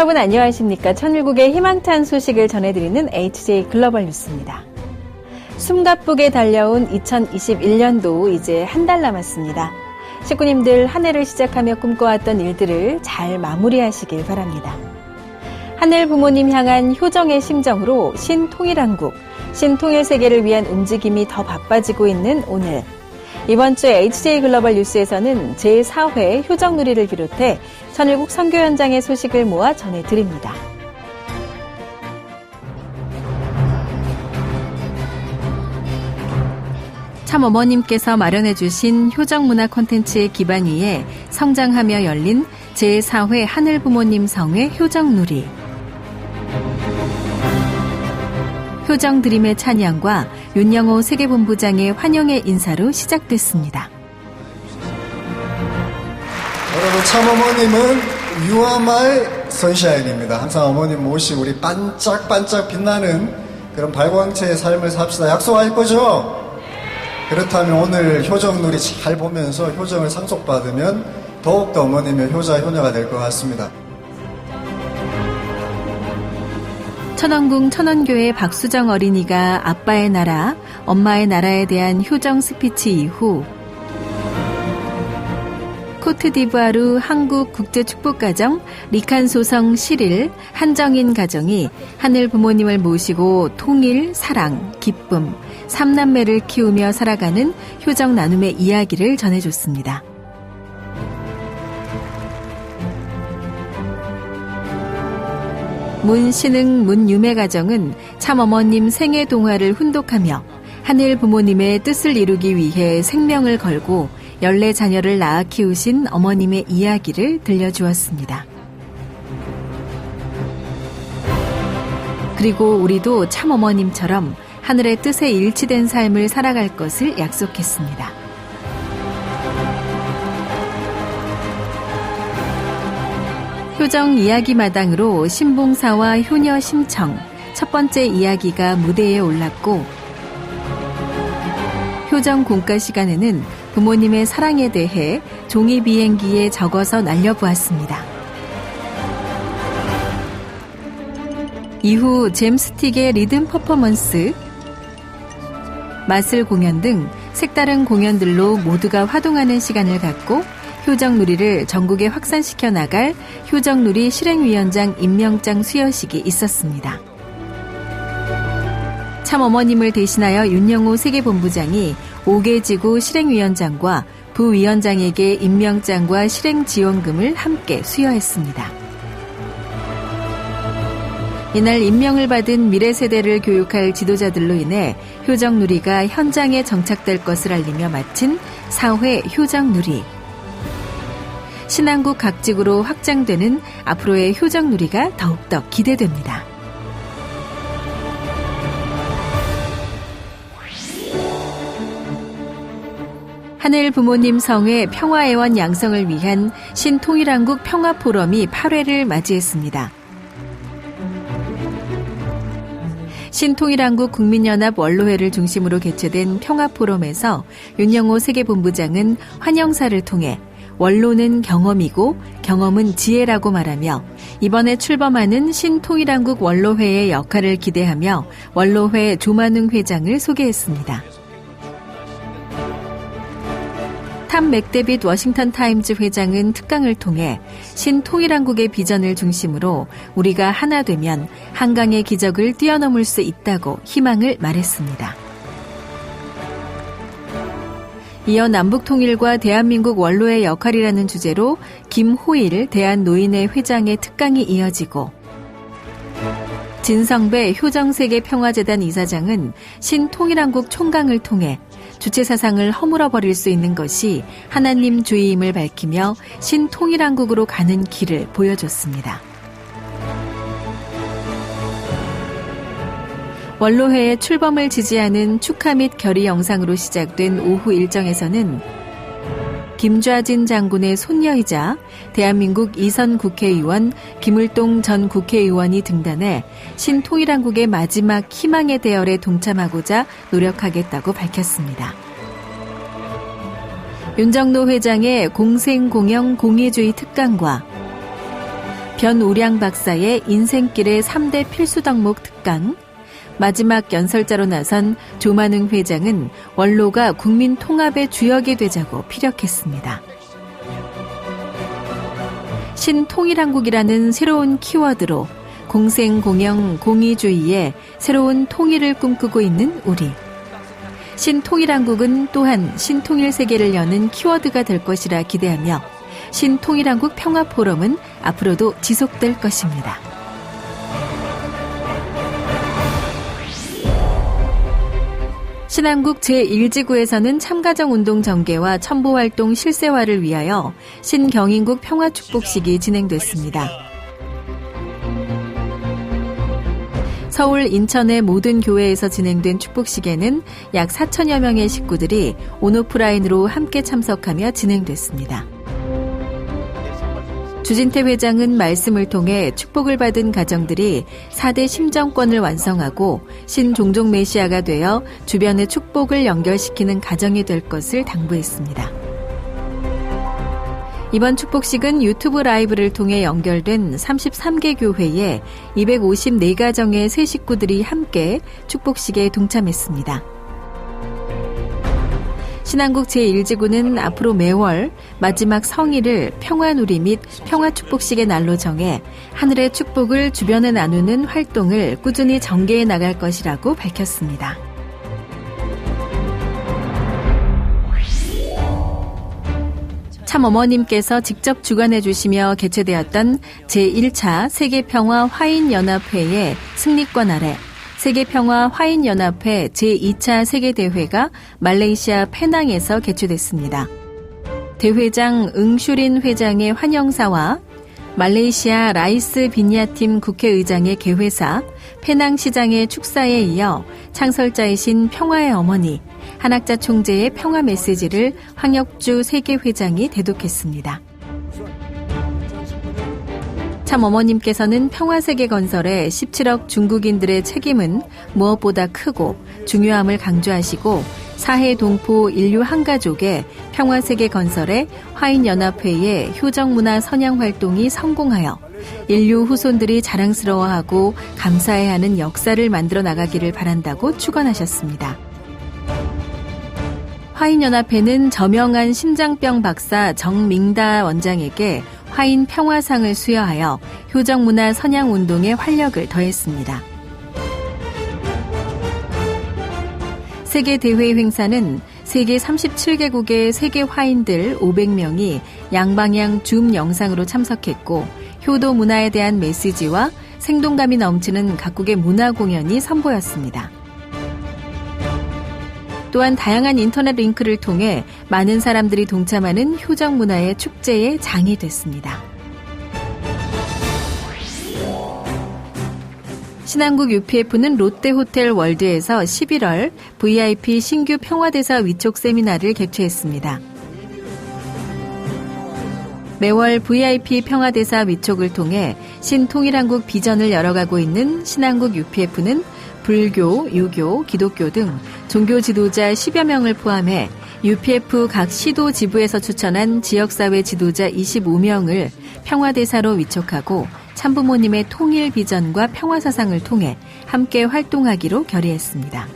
여러분 안녕하십니까. 천일국의 희망찬 소식을 전해드리는 HJ 글로벌 뉴스입니다. 숨가쁘게 달려온 2021년도 이제 한 달 남았습니다. 식구님들 한 해를 시작하며 꿈꿔왔던 일들을 잘 마무리하시길 바랍니다. 하늘 부모님 향한 효정의 심정으로 신통일한국, 신통일 세계를 위한 움직임이 더 바빠지고 있는 오늘. 이번 주 HJ 글로벌 뉴스에서는 제4회 효정누리를 비롯해 천일국 선교 현장의 소식을 모아 전해드립니다. 참 어머님께서 마련해 주신 효정 문화 콘텐츠의 기반 위에 성장하며 열린 제4회 하늘 부모님 성회 효정 누리. 효정 드림의 찬양과 윤영호 세계본부장의 환영의 인사로 시작됐습니다. 여러분 참 어머님은 유아말 선샤인입니다. 항상 어머님 모시고 우리 반짝반짝 빛나는 그런 발광체의 삶을 삽시다. 약속할 거죠? 그렇다면 오늘 효정 놀이 잘 보면서 효정을 상속받으면 더욱더 어머님의 효자, 효녀가 될 것 같습니다. 천원궁 천원교회 박수정 어린이가 아빠의 나라, 엄마의 나라에 대한 효정 스피치 이후 코트디부아르 한국 국제축복가정 리칸 소성 7일 한정인 가정이 하늘 부모님을 모시고 통일, 사랑, 기쁨, 삼남매를 키우며 살아가는 효정 나눔의 이야기를 전해줬습니다. 문신흥 문유매 가정은 참어머님 생애 동화를 훈독하며 하늘 부모님의 뜻을 이루기 위해 생명을 걸고 열네 자녀를 낳아 키우신 어머님의 이야기를 들려주었습니다. 그리고 우리도 참 어머님처럼 하늘의 뜻에 일치된 삶을 살아갈 것을 약속했습니다. 효정 이야기 마당으로 신봉사와 효녀 심청 첫 번째 이야기가 무대에 올랐고 효정 공과 시간에는 부모님의 사랑에 대해 종이 비행기에 적어서 날려보았습니다. 이후 잼스틱의 리듬 퍼포먼스, 마술 공연 등 색다른 공연들로 모두가 화동하는 시간을 갖고 효정누리를 전국에 확산시켜 나갈 효정누리 실행위원장 임명장 수여식이 있었습니다. 참 어머님을 대신하여 윤영호 세계본부장이 5개 지구 실행위원장과 부위원장에게 임명장과 실행지원금을 함께 수여했습니다. 이날 임명을 받은 미래 세대를 교육할 지도자들로 인해 효정누리가 현장에 정착될 것을 알리며 마친 4회 효정누리. 신안국 각직으로 확장되는 앞으로의 효정누리가 더욱더 기대됩니다. 하늘 부모님 성회 평화애원 양성을 위한 신통일한국 평화포럼이 8회를 맞이했습니다. 신통일한국 국민연합 원로회를 중심으로 개최된 평화포럼에서 윤영호 세계본부장은 환영사를 통해 원로는 경험이고 경험은 지혜라고 말하며 이번에 출범하는 신통일한국 원로회의 역할을 기대하며 원로회 조만웅 회장을 소개했습니다. 탐 맥데빗 워싱턴 타임즈 회장은 특강을 통해 신통일한국의 비전을 중심으로 우리가 하나 되면 한강의 기적을 뛰어넘을 수 있다고 희망을 말했습니다. 이어 남북 통일과 대한민국 원로의 역할이라는 주제로 김호일 대한노인회 회장의 특강이 이어지고 진성배 효정세계 평화재단 이사장은 신통일한국 총강을 통해 주체 사상을 허물어 버릴 수 있는 것이 하나님 주의임을 밝히며 신통일한국으로 가는 길을 보여줬습니다. 원로회의 출범을 지지하는 축하 및 결의 영상으로 시작된 오후 일정에서는 김좌진 장군의 손녀이자 대한민국 이선 국회의원 김을동 전 국회의원이 등단해 신통일한국의 마지막 희망의 대열에 동참하고자 노력하겠다고 밝혔습니다. 윤정노 회장의 공생공영 공의주의 특강과 변우량 박사의 인생길의 3대 필수 덕목 특강, 마지막 연설자로 나선 조만웅 회장은 원로가 국민 통합의 주역이 되자고 피력했습니다. 신통일한국이라는 새로운 키워드로 공생공영 공의주의에 새로운 통일을 꿈꾸고 있는 우리. 신통일한국은 또한 신통일 세계를 여는 키워드가 될 것이라 기대하며 신통일한국 평화포럼은 앞으로도 지속될 것입니다. 신한국 제1지구에서는 참가정 운동 전개와 첨보활동 실세화를 위하여 신경인국 평화축복식이 진행됐습니다. 서울, 인천의 모든 교회에서 진행된 축복식에는 약 4천여 명의 식구들이 온오프라인으로 함께 참석하며 진행됐습니다. 주진태 회장은 말씀을 통해 축복을 받은 가정들이 4대 심정권을 완성하고 신종종 메시아가 되어 주변의 축복을 연결시키는 가정이 될 것을 당부했습니다. 이번 축복식은 유튜브 라이브를 통해 연결된 33개 교회에 254가정의 새 식구들이 함께 축복식에 동참했습니다. 신한국 제1지구는 앞으로 매월 마지막 성일을 평화누리 및 평화축복식의 날로 정해 하늘의 축복을 주변에 나누는 활동을 꾸준히 전개해 나갈 것이라고 밝혔습니다. 참 어머님께서 직접 주관해 주시며 개최되었던 제1차 세계평화 화인연합회의 승리권 아래 세계평화 화인연합회 제2차 세계대회가 말레이시아 페낭에서 개최됐습니다. 대회장 응슈린 회장의 환영사와 말레이시아 라이스 비니아팀 국회의장의 개회사, 페낭시장의 축사에 이어 창설자이신 평화의 어머니, 한학자 총재의 평화 메시지를 황혁주 세계회장이 대독했습니다. 참 어머님께서는 평화세계 건설에 17억 중국인들의 책임은 무엇보다 크고 중요함을 강조하시고 사해 동포 인류 한가족의 평화세계 건설에 화인연합회의 효정문화 선양 활동이 성공하여 인류 후손들이 자랑스러워하고 감사해하는 역사를 만들어 나가기를 바란다고 축원하셨습니다. 화인연합회는 저명한 심장병 박사 정민다 원장에게 화인 평화상을 수여하여 효정문화 선양 운동에 활력을 더했습니다. 세계 대회 행사는 세계 37개국의 세계 화인들 500명이 양방향 줌 영상으로 참석했고 효도 문화에 대한 메시지와 생동감이 넘치는 각국의 문화 공연이 선보였습니다. 또한 다양한 인터넷 링크를 통해 많은 사람들이 동참하는 효정 문화의 축제의 장이 됐습니다. 신한국 UPF는 롯데호텔 월드에서 11월 VIP 신규 평화대사 위촉 세미나를 개최했습니다. 매월 VIP 평화대사 위촉을 통해 신통일한국 비전을 열어가고 있는 신한국 UPF는 불교, 유교, 기독교 등 종교 지도자 10여 명을 포함해 UPF 각 시도 지부에서 추천한 지역사회 지도자 25명을 평화대사로 위촉하고 참부모님의 통일 비전과 평화사상을 통해 함께 활동하기로 결의했습니다.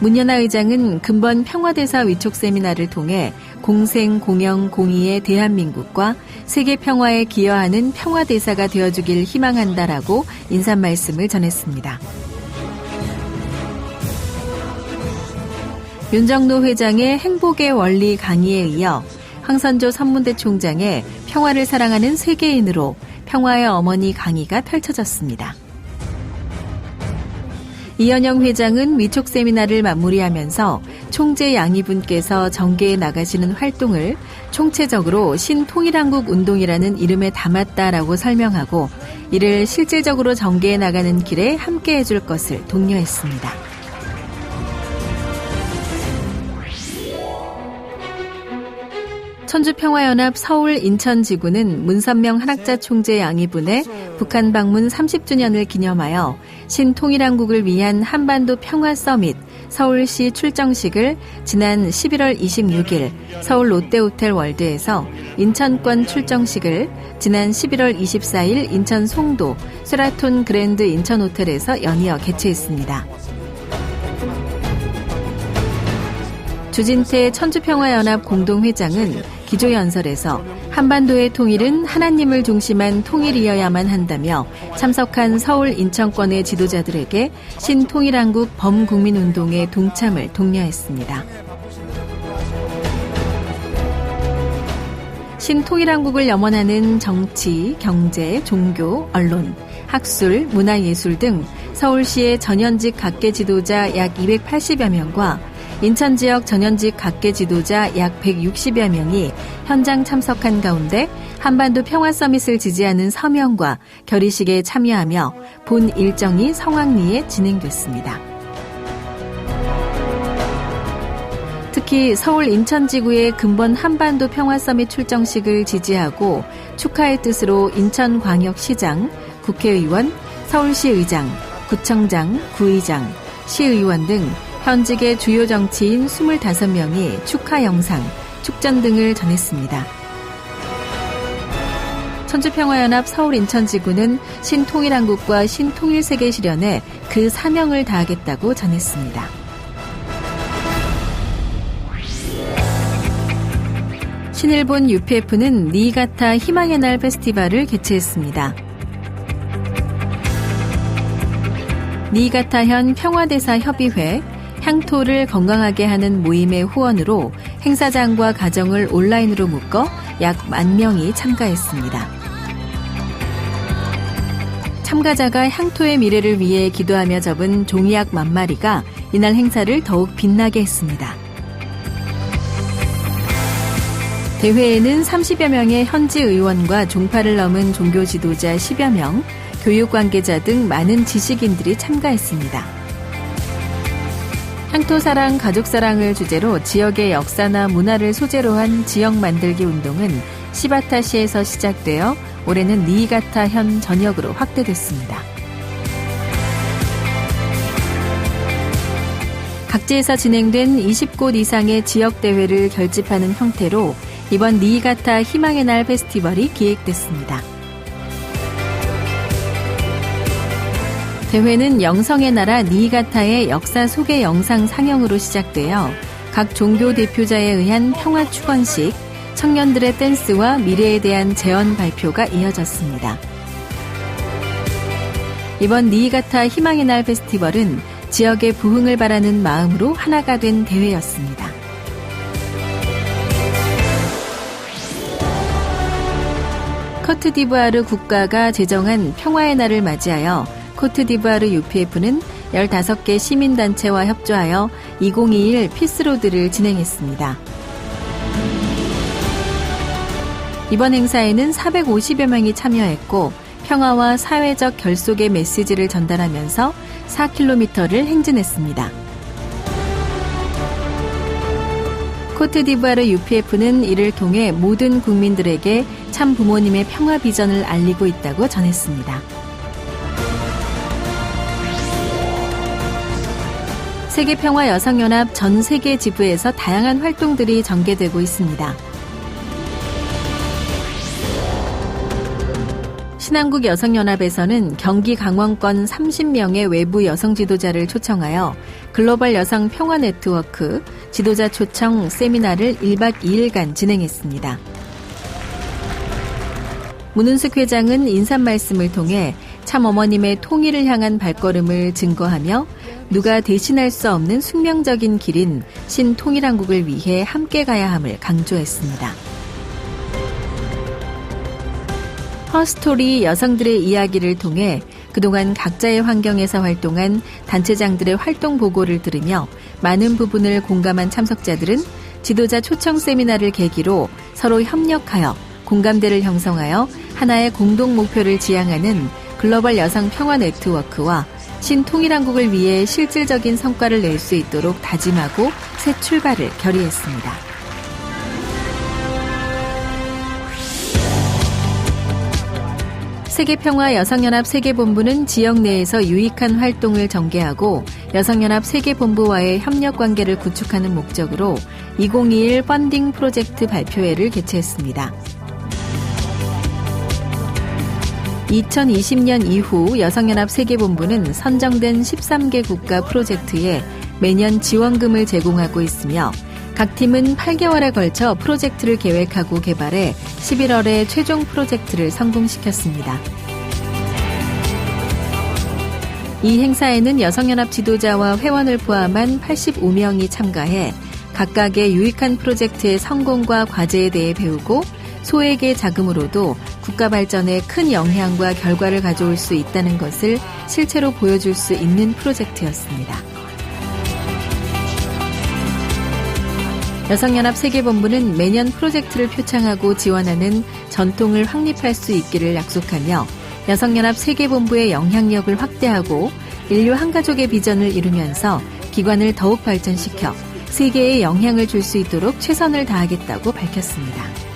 문연아 의장은 근본 평화대사 위촉 세미나를 통해 공생, 공영, 공의의 대한민국과 세계 평화에 기여하는 평화대사가 되어주길 희망한다라고 인사 말씀을 전했습니다. 윤정노 회장의 행복의 원리 강의에 이어 황선조 선문대 총장의 평화를 사랑하는 세계인으로 평화의 어머니 강의가 펼쳐졌습니다. 이현영 회장은 위촉 세미나를 마무리하면서 총재 양희분께서 전개해 나가시는 활동을 총체적으로 신통일한국 운동이라는 이름에 담았다라고 설명하고 이를 실질적으로 전개해 나가는 길에 함께 해줄 것을 독려했습니다. 천주평화연합 서울 인천지구는 문선명 한학자 총재 양이분의 북한 방문 30주년을 기념하여 신통일한국을 위한 한반도 평화 서밋 서울시 출정식을 지난 11월 26일 서울 롯데호텔 월드에서 인천권 출정식을 지난 11월 24일 인천 송도 세라톤 그랜드 인천호텔에서 연이어 개최했습니다. 주진태 천주평화연합 공동회장은 기조연설에서 한반도의 통일은 하나님을 중심한 통일이어야만 한다며 참석한 서울 인천권의 지도자들에게 신통일한국 범국민운동의 동참을 독려했습니다. 신통일한국을 염원하는 정치, 경제, 종교, 언론, 학술, 문화예술 등 서울시의 전현직 각계 지도자 약 280여 명과 인천 지역 전현직 각계 지도자 약 160여 명이 현장 참석한 가운데 한반도 평화 서밋을 지지하는 서명과 결의식에 참여하며 본 일정이 성황리에 진행됐습니다. 특히 서울 인천지구의 근본 한반도 평화 서밋 출정식을 지지하고 축하의 뜻으로 인천광역시장, 국회의원, 서울시의장, 구청장, 구의장, 시의원 등 현직의 주요 정치인 25명이 축하 영상, 축전 등을 전했습니다. 천주평화연합 서울인천지구는 신통일한국과 신통일세계 실현에 그 사명을 다하겠다고 전했습니다. 신일본 UPF는 니가타 희망의 날 페스티벌을 개최했습니다. 니가타현 평화대사 협의회 향토를 건강하게 하는 모임의 후원으로 행사장과 가정을 온라인으로 묶어 약 만 명이 참가했습니다. 참가자가 향토의 미래를 위해 기도하며 접은 종이약 만 마리가 이날 행사를 더욱 빛나게 했습니다. 대회에는 30여 명의 현지 의원과 종파를 넘은 종교 지도자 10여 명, 교육 관계자 등 많은 지식인들이 참가했습니다. 향토사랑, 가족사랑을 주제로 지역의 역사나 문화를 소재로 한 지역 만들기 운동은 시바타시에서 시작되어 올해는 니가타 현 전역으로 확대됐습니다. 각지에서 진행된 20곳 이상의 지역 대회를 결집하는 형태로 이번 니가타 희망의 날 페스티벌이 기획됐습니다. 대회는 영성의 나라 니가타의 역사 소개 영상 상영으로 시작되어 각 종교 대표자에 의한 평화 축원식, 청년들의 댄스와 미래에 대한 재언 발표가 이어졌습니다. 이번 니가타 희망의 날 페스티벌은 지역의 부흥을 바라는 마음으로 하나가 된 대회였습니다. 커트디부아르 국가가 제정한 평화의 날을 맞이하여 코트디부아르 UPF는 15개 시민단체와 협조하여 2021 피스로드를 진행했습니다. 이번 행사에는 450여 명이 참여했고 평화와 사회적 결속의 메시지를 전달하면서 4km를 행진했습니다. 코트디부아르 UPF는 이를 통해 모든 국민들에게 참 부모님의 평화 비전을 알리고 있다고 전했습니다. 세계평화 여성연합 전 세계 지부에서 다양한 활동들이 전개되고 있습니다. 신한국 여성연합에서는 경기 강원권 30명의 외부 여성 지도자를 초청하여 글로벌 여성 평화 네트워크 지도자 초청 세미나를 1박 2일간 진행했습니다. 문은숙 회장은 인사 말씀을 통해 참 어머님의 통일을 향한 발걸음을 증거하며 누가 대신할 수 없는 숙명적인 길인 신통일한국을 위해 함께 가야 함을 강조했습니다. 허스토리 여성들의 이야기를 통해 그동안 각자의 환경에서 활동한 단체장들의 활동 보고를 들으며 많은 부분을 공감한 참석자들은 지도자 초청 세미나를 계기로 서로 협력하여 공감대를 형성하여 하나의 공동 목표를 지향하는 글로벌 여성 평화 네트워크와 신통일한국을 위해 실질적인 성과를 낼 수 있도록 다짐하고 새 출발을 결의했습니다. 세계평화 여성연합 세계본부는 지역 내에서 유익한 활동을 전개하고 여성연합 세계본부와의 협력 관계를 구축하는 목적으로 2021 펀딩 프로젝트 발표회를 개최했습니다. 2020년 이후 여성연합 세계본부는 선정된 13개 국가 프로젝트에 매년 지원금을 제공하고 있으며 각 팀은 8개월에 걸쳐 프로젝트를 계획하고 개발해 11월에 최종 프로젝트를 성공시켰습니다. 이 행사에는 여성연합 지도자와 회원을 포함한 85명이 참가해 각각의 유익한 프로젝트의 성공과 과제에 대해 배우고 소액의 자금으로도 국가 발전에 큰 영향과 결과를 가져올 수 있다는 것을 실체로 보여줄 수 있는 프로젝트였습니다. 여성연합 세계본부는 매년 프로젝트를 표창하고 지원하는 전통을 확립할 수 있기를 약속하며 여성연합 세계본부의 영향력을 확대하고 인류 한 가족의 비전을 이루면서 기관을 더욱 발전시켜 세계에 영향을 줄 수 있도록 최선을 다하겠다고 밝혔습니다.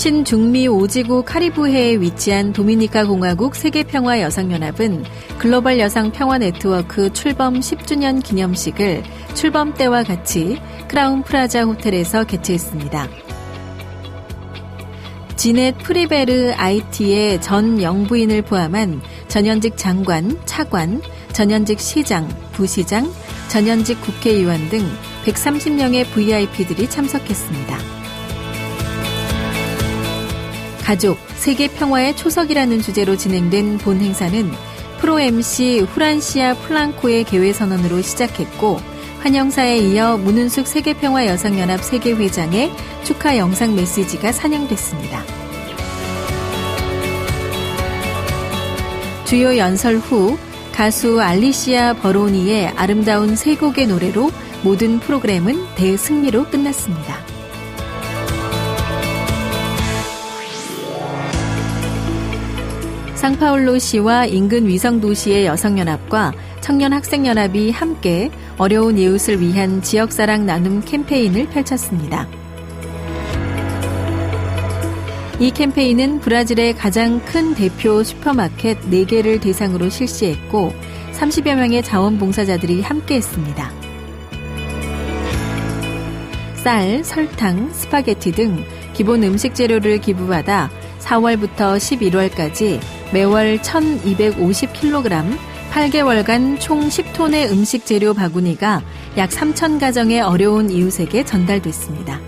신중미 오지구 카리브해에 위치한 도미니카 공화국 세계평화 여성연합은 글로벌 여성 평화 네트워크 출범 10주년 기념식을 출범 때와 같이 크라운 프라자 호텔에서 개최했습니다. 지넷 프리베르 IT의 전 영부인을 포함한 전현직 장관, 차관, 전현직 시장, 부시장, 전현직 국회의원 등 130명의 VIP들이 참석했습니다. 가족, 세계 평화의 초석이라는 주제로 진행된 본 행사는 프로 MC 후란시아 플랑코의 개회 선언으로 시작했고 환영사에 이어 문은숙 세계평화 여성연합 세계회장의 축하 영상 메시지가 산영됐습니다. 주요 연설 후 가수 알리시아 버로니의 아름다운 세 곡의 노래로 모든 프로그램은 대승리로 끝났습니다. 상파울로시와 인근 위성도시의 여성연합과 청년학생연합이 함께 어려운 이웃을 위한 지역사랑 나눔 캠페인을 펼쳤습니다. 이 캠페인은 브라질의 가장 큰 대표 슈퍼마켓 4개를 대상으로 실시했고 30여 명의 자원봉사자들이 함께 했습니다. 쌀, 설탕, 스파게티 등 기본 음식 재료를 기부받아 4월부터 11월까지 매월 1250kg, 8개월간 총 10톤의 음식 재료 바구니가 약 3천 가정의 어려운 이웃에게 전달됐습니다.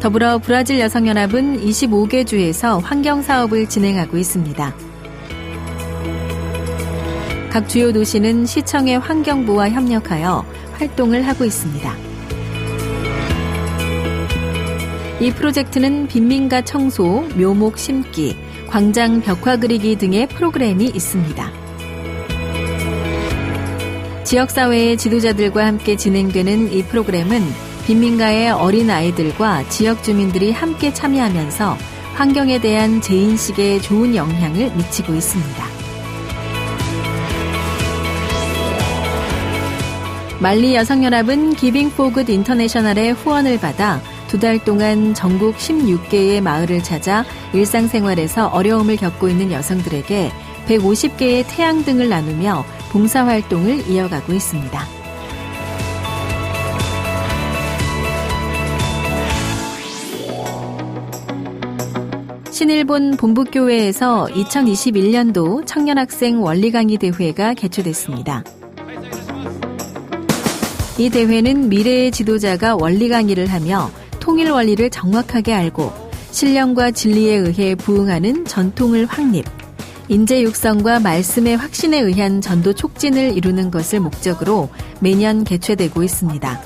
더불어 브라질 여성연합은 25개 주에서 환경 사업을 진행하고 있습니다. 각 주요 도시는 시청의 환경부와 협력하여 활동을 하고 있습니다. 이 프로젝트는 빈민가 청소, 묘목 심기, 광장 벽화 그리기 등의 프로그램이 있습니다. 지역사회의 지도자들과 함께 진행되는 이 프로그램은 빈민가의 어린 아이들과 지역 주민들이 함께 참여하면서 환경에 대한 재인식에 좋은 영향을 미치고 있습니다. 말리 여성연합은 기빙 포굿 인터내셔널의 후원을 받아 두 달 동안 전국 16개의 마을을 찾아 일상생활에서 어려움을 겪고 있는 여성들에게 150개의 태양등을 나누며 봉사활동을 이어가고 있습니다. 신일본 본부교회에서 2021년도 청년학생 원리강의 대회가 개최됐습니다. 이 대회는 미래의 지도자가 원리 강의를 하며 통일 원리를 정확하게 알고 신령과 진리에 의해 부응하는 전통을 확립, 인재 육성과 말씀의 확신에 의한 전도 촉진을 이루는 것을 목적으로 매년 개최되고 있습니다.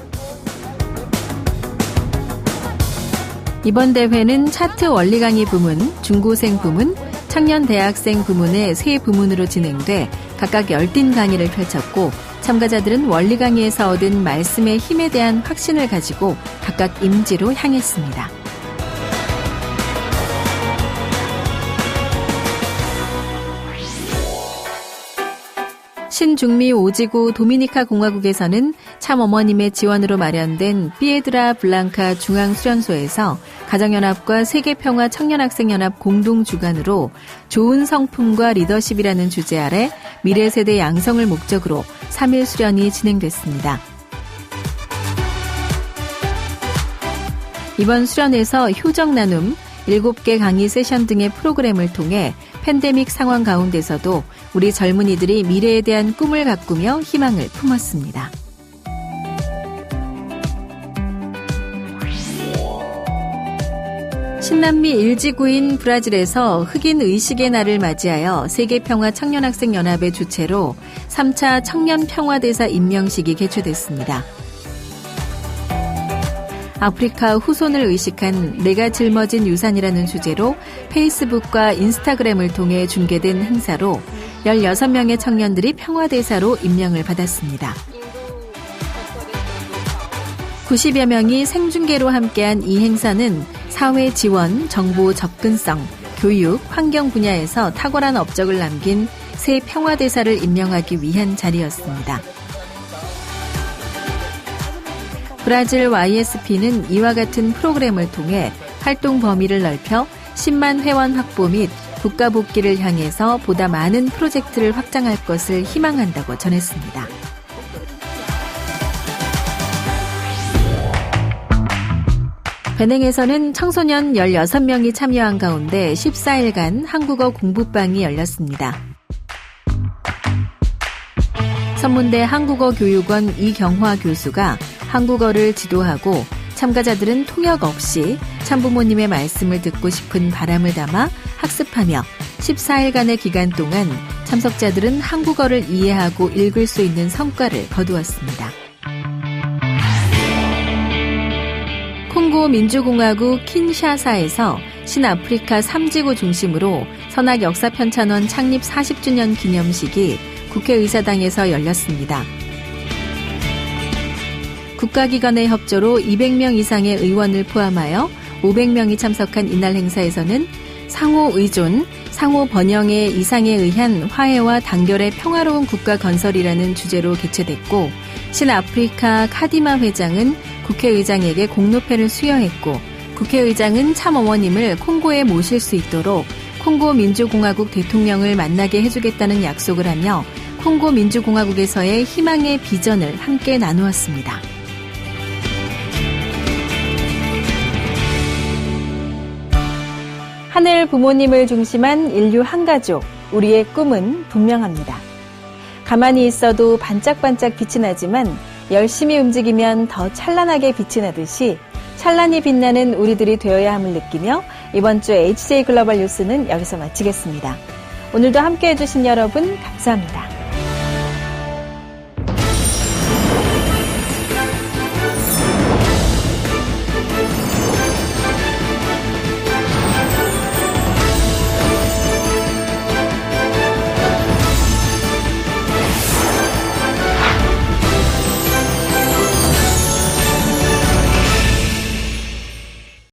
이번 대회는 차트 원리 강의 부문, 중고생 부문, 청년 대학생 부문의 세 부문으로 진행돼 각각 열띤 강의를 펼쳤고 참가자들은 원리 강의에서 얻은 말씀의 힘에 대한 확신을 가지고 각각 임지로 향했습니다. 신중미 오지구 도미니카 공화국에서는 참 어머님의 지원으로 마련된 피에드라 블랑카 중앙수련소에서 가정연합과 세계평화 청년학생연합 공동 주관으로 좋은 성품과 리더십이라는 주제 아래 미래 세대 양성을 목적으로 3일 수련이 진행됐습니다. 이번 수련에서 효정 나눔, 7개 강의 세션 등의 프로그램을 통해 팬데믹 상황 가운데서도 우리 젊은이들이 미래에 대한 꿈을 가꾸며 희망을 품었습니다. 신남미 일지구인 브라질에서 흑인 의식의 날을 맞이하여 세계평화 청년학생연합의 주최로 3차 청년평화대사 임명식이 개최됐습니다. 아프리카 후손을 의식한 내가 짊어진 유산이라는 주제로 페이스북과 인스타그램을 통해 중계된 행사로 16명의 청년들이 평화대사로 임명을 받았습니다. 90여 명이 생중계로 함께한 이 행사는 사회 지원, 정보 접근성, 교육, 환경 분야에서 탁월한 업적을 남긴 새 평화대사를 임명하기 위한 자리였습니다. 브라질 YSP는 이와 같은 프로그램을 통해 활동 범위를 넓혀 10만 회원 확보 및 국가 복귀를 향해서 보다 많은 프로젝트를 확장할 것을 희망한다고 전했습니다. 베냉에서는 청소년 16명이 참여한 가운데 14일간 한국어 공부방이 열렸습니다. 선문대 한국어교육원 이경화 교수가 한국어를 지도하고 참가자들은 통역 없이 참부모님의 말씀을 듣고 싶은 바람을 담아 학습하며 14일간의 기간 동안 참석자들은 한국어를 이해하고 읽을 수 있는 성과를 거두었습니다. 콩고 민주공화국 킨샤사에서 신아프리카 3지구 중심으로 선악 역사편찬원 창립 40주년 기념식이 국회의사당에서 열렸습니다. 국가기관의 협조로 200명 이상의 의원을 포함하여 500명이 참석한 이날 행사에서는 상호 의존, 상호 번영의 이상에 의한 화해와 단결의 평화로운 국가 건설이라는 주제로 개최됐고 신아프리카 카디마 회장은 국회의장에게 공로패를 수여했고 국회의장은 참어머님을 콩고에 모실 수 있도록 콩고 민주공화국 대통령을 만나게 해주겠다는 약속을 하며 콩고 민주공화국에서의 희망의 비전을 함께 나누었습니다. 하늘 부모님을 중심한 인류 한 가족, 우리의 꿈은 분명합니다. 가만히 있어도 반짝반짝 빛이 나지만 열심히 움직이면 더 찬란하게 빛이 나듯이 찬란히 빛나는 우리들이 되어야 함을 느끼며 이번 주 HJ 글로벌 뉴스는 여기서 마치겠습니다. 오늘도 함께 해주신 여러분 감사합니다.